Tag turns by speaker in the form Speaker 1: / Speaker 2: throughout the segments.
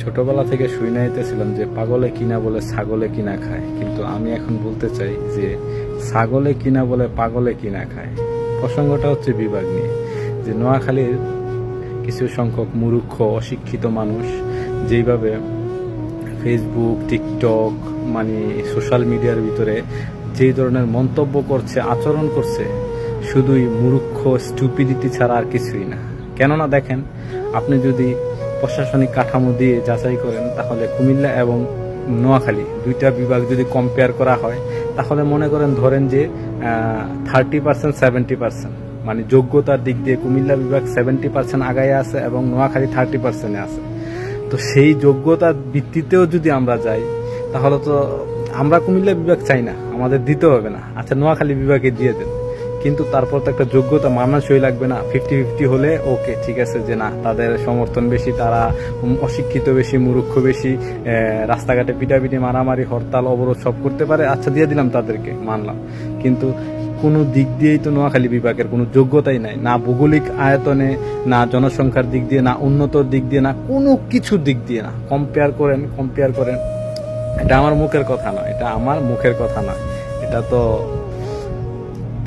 Speaker 1: ছোটবেলা থেকে শুই নাইতেছিলাম যে পাগলে কিনা বলে ছাগলে কিনা খায়। কিন্তু আমি এখন বলতে চাই যে ছাগলে কিনা বলে পাগলে কিনা খায়। প্রসঙ্গটা হচ্ছে বিভাগ নিয়ে, যে নোয়াখালীর কিছু সংখ্যক মূর্খ, অশিক্ষিত মানুষ যেইভাবে ফেসবুক টিকটক মানে সোশ্যাল মিডিয়ার ভিতরে যেই ধরনের মন্তব্য করছে, আচরণ করছে, শুধুই মূর্খ স্টুপিডিটি ছাড়া আর কিছুই না। কেননা দেখেন, আপনি যদি প্রশাসনিক কাঠামো দিয়ে যাচাই করেন, তাহলে কুমিল্লা এবং নোয়াখালী দুইটা বিভাগ যদি কম্পেয়ার করা হয়, তাহলে মনে করেন ধরেন যে থার্টি পার্সেন্ট সেভেন্টি পার্সেন্ট মানে যোগ্যতার দিক দিয়ে কুমিল্লা বিভাগ সেভেন্টি পার্সেন্ট আগায় আছে এবং নোয়াখালী থার্টি পার্সেন্টে আছে। তো সেই যোগ্যতার ভিত্তিতেও যদি আমরা যাই, তাহলে তো আমরা কুমিল্লা বিভাগ চাই না, আমাদের দিতে হবে না। আচ্ছা নোয়াখালী বিভাগে দিয়ে দেন। কিন্তু তারপর তো একটা যোগ্যতা মানাসই লাগবে না। ফিফটি ফিফটি হলে ওকে ঠিক আছে, যে না, তাদের সমর্থন বেশি, তারা অশিক্ষিত বেশি, মূর্খ বেশি রাস্তাঘাটে পিটাপিটি, মারামারি, হরতাল, অবরোধ সব করতে পারে। আচ্ছা দিয়ে দিলাম তাদেরকে, মানলাম। কিন্তু কোনো দিক দিয়েই তো নোয়াখালী বিভাগের কোনো যোগ্যতাই নাই, না ভৌগোলিক আয়তনে, না জনসংখ্যার দিক দিয়ে, না উন্নত দিক দিয়ে, না কোনো কিছু দিক দিয়ে না। কম্পেয়ার করেন কম্পেয়ার করেন, এটা আমার মুখের কথা নয়, এটা আমার মুখের কথা নয়। এটা তো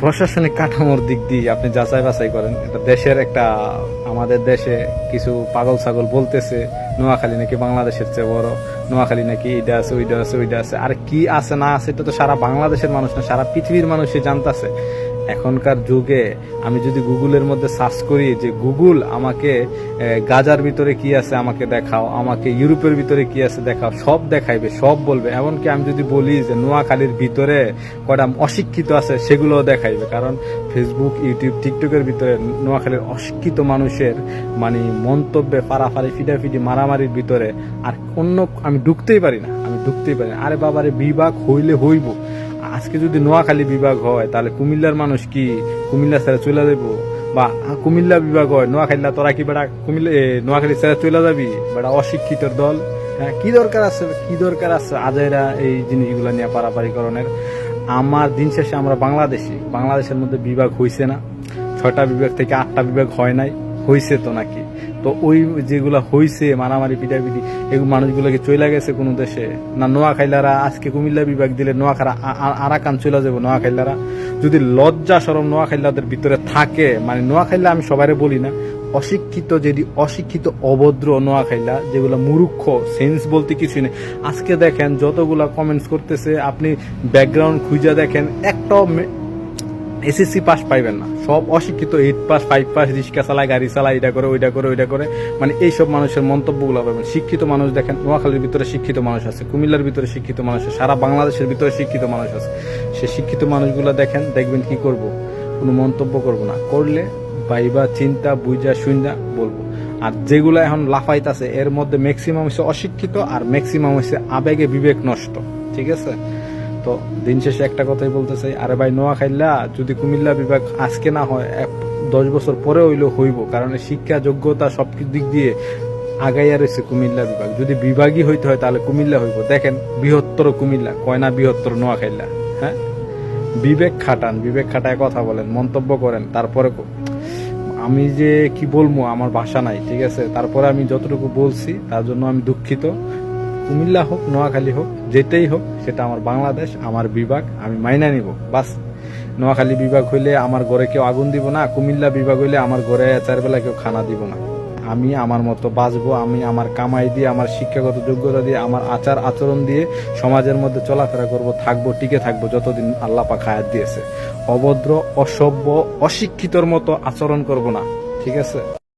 Speaker 1: প্রশাসনিক কাঠামোর দিক দিয়ে আপনি যাচাই বাছাই করেন। এটা দেশের একটা, আমাদের দেশে কিছু পাগল ছাগল বলতেছে, নোয়াখালী নাকি বাংলাদেশের চেয়ে বড়, নোয়াখালী নাকি এটা আছে, ওইটা আছে ওইটা আছে, আর কি আছে না আছে, এটা তো সারা বাংলাদেশের মানুষ না, সারা পৃথিবীর মানুষই জানতাছে। এখনকার যুগে আমি যদি গুগলের মধ্যে সার্চ করি যে গুগল আমাকে গাজার ভিতরে কি আছে আমাকে দেখাও, আমাকে ইউরোপের ভিতরে কি আছে দেখাও, সব দেখাইবে, সব বলবে। এমনকি আমি যদি বলি যে নোয়াখালীর ভিতরে কটা অশিক্ষিত আছে সেগুলোও দেখাইবে। কারণ ফেসবুক ইউটিউব টিকটকের ভিতরে নোয়াখালীর অশিক্ষিত মানুষের মানে মন্তব্যে পারাফারি ফিডাফিডি মারামারির ভিতরে আর অন্য, আমি ঢুকতেই পারি না, আমি ঢুকতেই পারি না। আরে বাবারে, বিভাগ হইলে হইব। আজকে যদি নোয়াখালী বিভাগ হয়, তাহলে কুমিল্লার মানুষ কি কুমিল্লা ছেড়ে চলে যাব বা কুমিল্লা বিভাগ হয় নোয়াখালীলা তোরা কি বেড়া কুমিল্লা নোয়াখালী ছেড়ে চলে যাবি? বেড়া অশিক্ষিতর দল। হ্যাঁ কি দরকার আছে, কি দরকার আছে আজাইরা এই জিনিসগুলো নিয়ে পারাপারিকরণের আমার দিন শেষে আমরা বাংলাদেশি। বাংলাদেশের মধ্যে বিভাগ হইছে না। ছয়টা বিভাগ থেকে আটটা বিভাগ হয় নাই। হইছে তো নাকি? তো ওই যেগুলা হইছে, মারামারি, পিটাপিটি এই মানুষগুলোকে চলে গেছে কোনো দেশে। না নোয়াখাইলারা, আজকে কুমিল্লা বিভাগ দিলে নোয়াখারা আরাকান চলে যাব নোয়াখাইলারা। যদি লজ্জা সরম নোয়াখাইলাদের ভিতরে থাকে মানে নোয়াখাইলা আমি সবাইরে বলি না, অশিক্ষিত যদি অশিক্ষিত অভদ্র নোয়াখাইলা, যেগুলো মূর্খ, সেন্স বলতে কিছু নেই। আজকে দেখেন যতগুলা কমেন্টস করতেছে, আপনি ব্যাকগ্রাউন্ড খুঁজে দেখেন, একটাও মে- এসএসসি পাস পাইবেন না। সব অশিক্ষিত এইট পাস ফাইভ পাস রিক্সা চালায়, গাড়ি চালায়, এটা করে, ওইটা করে ওইটা করে। মানে এইসব মানুষের মন্তব্যগুলো পাবেন। শিক্ষিত মানুষ দেখেন, নোয়াখালীর ভিতরে শিক্ষিত মানুষ আছে, কুমিল্লার ভিতরে শিক্ষিত মানুষ আছে, সারা বাংলাদেশের ভিতরে শিক্ষিত মানুষ আছে। সে শিক্ষিত মানুষগুলো দেখেন, দেখবেন কি করব? কোনো মন্তব্য করব না। করলে বাইবা চিন্তা বুঝা শুনজা বলব। আর যেগুলো এখন লাফাইতাছে, এর মধ্যে ম্যাক্সিমাম হচ্ছে অশিক্ষিত আর ম্যাক্সিমাম হচ্ছে আবেগে বিবেক নষ্ট। ঠিক আছে? তো দিন শেষে একটা কথাই বলতে চাই আরে ভাই নোয়াখাইলা যদি কুমিল্লা বিভাগ আজকে না হয় দশ বছর পরে হইলেও হইব। কারণ শিক্ষা যোগ্যতা সব দিক দিয়ে আগাইয়া রয়েছে কুমিল্লা বিভাগ। যদি বিভাগই হইতে হয়, তাহলে কুমিল্লা হইব। দেখেন, বৃহত্তর কুমিল্লা। কয়না বৃহত্তর নোয়াখাইলা হ্যাঁ? বিবেক খাটান, বিবেক খাটায় কথা বলেন, মন্তব্য করেন। তারপরে আমি যে কি বলব, আমার ভাষা নাই, ঠিক আছে? তারপরে আমি যতটুকু বলছি, তার জন্য আমি দুঃখিত। কুমিল্লা হোক, নোয়াখালী হোক যেটাই হোক, সেটা আমার বাংলাদেশ, আমার বিভাগ, আমি মাইনা নিব, বাস। নোয়াখালী বিভাগ হইলে আমার ঘরে কেউ আগুন দিব না, কুমিল্লা বিভাগ হইলে আমার ঘরে চারবেলা কেউ খানা দিব না। আমি আমার মতো বাঁচবো, আমি আমার কামাই দিয়ে, আমার শিক্ষাগত যোগ্যতা দিয়ে, আমার আচার আচরণ দিয়ে সমাজের মধ্যে চলাফেরা করব, থাকব, টিকে থাকব, যতদিন আল্লাহ পাক হায়াত দিয়েছে। অভদ্র, অসভ্য, অশিক্ষিতর মতো আচরণ করব না, ঠিক আছে?